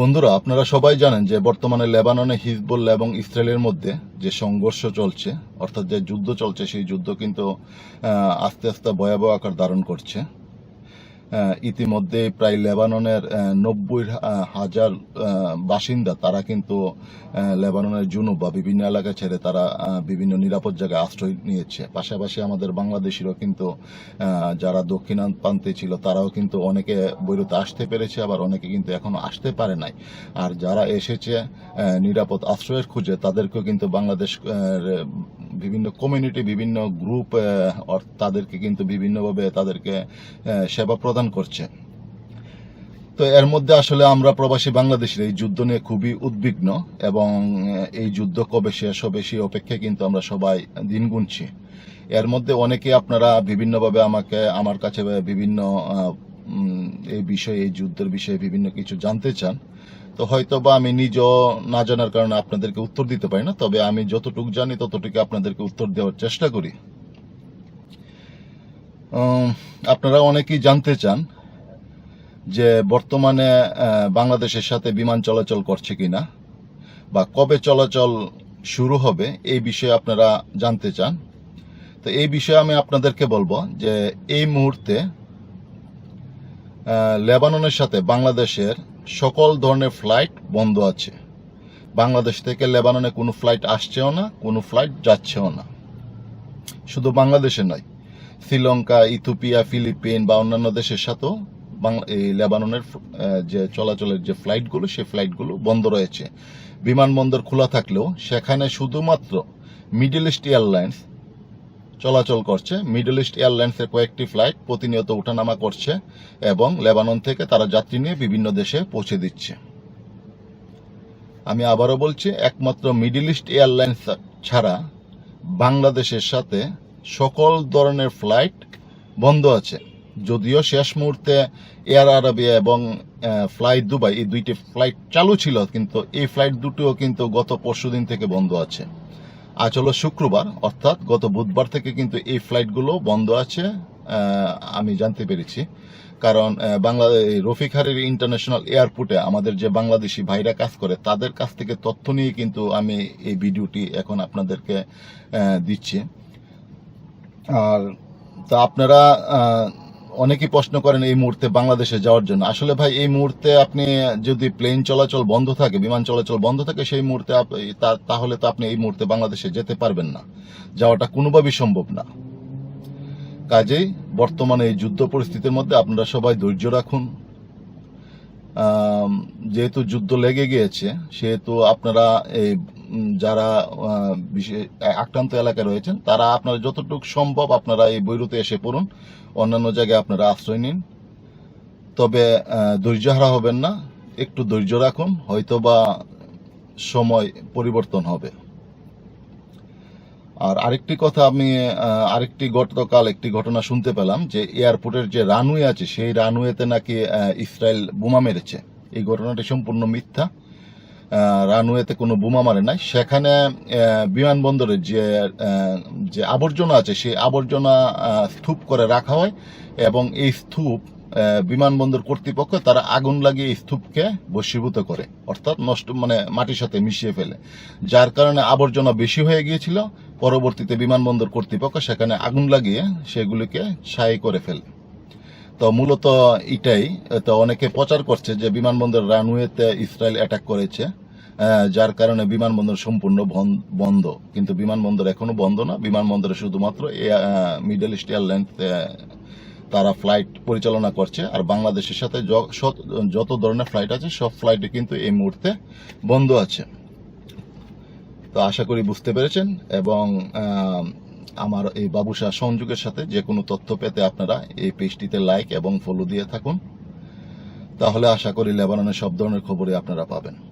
বন্ধুরা, আপনারা সবাই জানেন যে বর্তমানে লেবাননে হিজবুল্লা এবং ইসরায়েলের মধ্যে যে সংঘর্ষ চলছে, অর্থাৎ যে যুদ্ধ চলছে, সেই যুদ্ধ কিন্তু আস্তে আস্তে ভয়াবহ আকার ধারণ করছে। ইতিমধ্যে প্রায় লেবাননের নব্বই হাজার বাসিন্দা, তারা কিন্তু লেবাননের জুনুব বা বিভিন্ন এলাকা ছেড়ে তারা বিভিন্ন নিরাপদ জায়গায় আশ্রয় নিয়েছে। পাশাপাশি আমাদের বাংলাদেশিরও কিন্তু যারা যারা প্রান্তে ছিল, তারাও কিন্তু অনেকে বৈরুতে আসতে পেরেছে, আবার অনেকে কিন্তু এখনও আসতে পারে নাই। আর যারা এসেছে নিরাপদ আশ্রয়ের খুঁজে, তাদেরকেও কিন্তু বাংলাদেশ বিভিন্ন কমিউনিটি বিভিন্ন গ্রুপ তাদেরকে কিন্তু বিভিন্নভাবে তাদেরকে সেবা প্রদান করছে। তো এর মধ্যে আসলে আমরা প্রবাসী বাংলাদেশের এই যুদ্ধ নিয়ে খুবই উদ্বিগ্ন এবং এই যুদ্ধ কবে শেষ হবে সেই অপেক্ষায় কিন্তু আমরা সবাই দিন গুনছি। এর মধ্যে অনেকে আপনারা বিভিন্নভাবে আমাকে, আমার কাছে বিভিন্ন এই বিষয়ে, এই যুদ্ধের বিষয়ে বিভিন্ন কিছু জানতে চান। তো হয়তো বা আমি নিজেও না জানার কারণে আপনাদেরকে উত্তর দিতে পারি না, তবে আমি যতটুকু জানি ততটুকু আপনাদেরকে উত্তর দেওয়ার চেষ্টা করি। আপনারা অনেকেই জানতে চান যে বর্তমানে বাংলাদেশের সাথে বিমান চলাচল করছে কিনা বা কবে চলাচল শুরু হবে এই বিষয়ে আপনারা জানতে চান। তো এই বিষয়ে আমি আপনাদেরকে বলব যে এই মুহূর্তে লেবাননের সাথে বাংলাদেশের সকল ধরনের ফ্লাইট বন্ধ আছে। বাংলাদেশ থেকে লেবাননে কোনো ফ্লাইট আসছেও না, কোনো ফ্লাইট যাচ্ছেও না। শুধু বাংলাদেশে নয়, শ্রীলঙ্কা, ইথিওপিয়া, ফিলিপিন বা অন্যান্য দেশের সাথেও এই লেবাননের যে চলাচলের যে ফ্লাইটগুলো সেই ফ্লাইটগুলো বন্ধ রয়েছে। বিমানবন্দর খোলা থাকলেও সেখানে শুধুমাত্র মিডল ইস্ট এয়ারলাইন্স চলাচল করছে। মিডল ইস্ট এয়ারলাইন্সের কয়েকটি ফ্লাইট প্রতিনিয়ত ওঠানামা করছে এবং লেবানন থেকে তারা যাত্রী নিয়ে বিভিন্ন দেশে পৌঁছে দিচ্ছে। আমি আবারও বলছি, একমাত্র মিডল ইস্ট এয়ারলাইন্স ছাড়া বাংলাদেশের সাথে সকল ধরনের ফ্লাইট বন্ধ আছে। যদিও শেষ মুহূর্তে এয়ার আরাবিয়া এবং ফ্লাইট দুবাই এই দুইটি ফ্লাইট চালু ছিল, কিন্তু এই ফ্লাইট দুটোও কিন্তু গত পরশুদিন থেকে বন্ধ আছে। আজ হলো শুক্রবার অর্থাৎ গত বুধবার থেকে কিন্তু এই ফ্লাইটগুলো বন্ধ আছে আমি জানতে পেরেছি। কারণ আহ, বাংলা এই রফিক হারির ইন্টারন্যাশনাল এয়ারপোর্টে আমাদের যে বাংলাদেশি ভাইরা কাজ করে তাদের কাছ থেকে তথ্য নিয়ে কিন্তু আমি এই ভিডিওটি এখন আপনাদেরকে দিচ্ছি। আর তা আপনারা অনেকেই প্রশ্ন করেন এই মুহূর্তে বাংলাদেশে যাওয়ার জন্য। আসলে ভাই, এই মুহূর্তে আপনি যদি প্লেন চলাচল বন্ধ থাকে, বিমান চলাচল বন্ধ থাকে, সেই মুহূর্তে তাহলে তো আপনি এই মুহূর্তে বাংলাদেশে যেতে পারবেন না। যাওয়াটা কোনোভাবেই সম্ভব না। কাজেই বর্তমানে এই যুদ্ধ পরিস্থিতির মধ্যে আপনারা সবাই ধৈর্য রাখুন। যেহেতু যুদ্ধ লেগে গিয়েছে, সেহেতু আপনারা এই যারা আক্রান্ত এলাকায় রয়েছেন তারা আপনারা যতটুকু সম্ভব আপনারা এই বৈরুতে এসে পড়ুন। অন্যান্য জায়গায় আপনারা আশ্রয় নিন। তবে আহ, ধৈর্য হারা হবেন না। একটু ধৈর্য রাখুন হয়তোবা সময় পরিবর্তন হবে। আর আরেকটি কথা আমি আরেকটি গতকাল একটি ঘটনা শুনতে পেলাম যে এয়ারপোর্টের যে রানওয়ে আছে সেই রানওয়েতে নাকি ইসরায়েল বোমা মেরেছে। এই ঘটনাটি সম্পূর্ণ মিথ্যা। রানওয়েতে কোনো বোমা মারে নাই। সেখানে আহ, বিমানবন্দরের যে যে আবর্জনা আছে সেই আবর্জনা স্তূপ করে রাখা হয় এবং এই স্তূপ বিমানবন্দর কর্তৃপক্ষ তারা আগুন লাগিয়ে স্তূপকে বশীভূত করে অর্থাৎ নষ্ট মানে মাটির সাথে মিশিয়ে ফেলে। যার কারণে আবর্জনা বেশি হয়ে গিয়েছিল। পরবর্তীতে বিমানবন্দর কর্তৃপক্ষ সেখানে আগুন লাগিয়ে সেগুলিকে ছাই করে ফেলে। তো মূলত এটাই। তো অনেকে প্রচার করছে যে বিমানবন্দর রানওয়েতে ইসরায়েল অ্যাটাক করেছে। যার কারণে বিমানবন্দর সম্পূর্ণ বন- বন্ধ। কিন্তু বিমানবন্দর এখনও বন্ধ না। বিমানবন্দরে শুধুমাত্র মিডল ইস্ট এয়ারলাইন্স তারা ফ্লাইট পরিচালনা করছে। আর বাংলাদেশের সাথে যত ধরনের ফ্লাইট আছে, সব ফ্লাইটে কিন্তু এই মুহূর্তে বন্ধ আছে। তো আশা করি বুঝতে পেরেছেন এবং আমার এই বাবুসা সংযোগের সাথে যে কোনো তথ্য পেতে আপনারা এই পেজটিতে লাইক এবং ফলো দিয়ে থাকুন। তাহলে আশা করি লেবাননের সব ধরনের খবরই আপনারা পাবেন।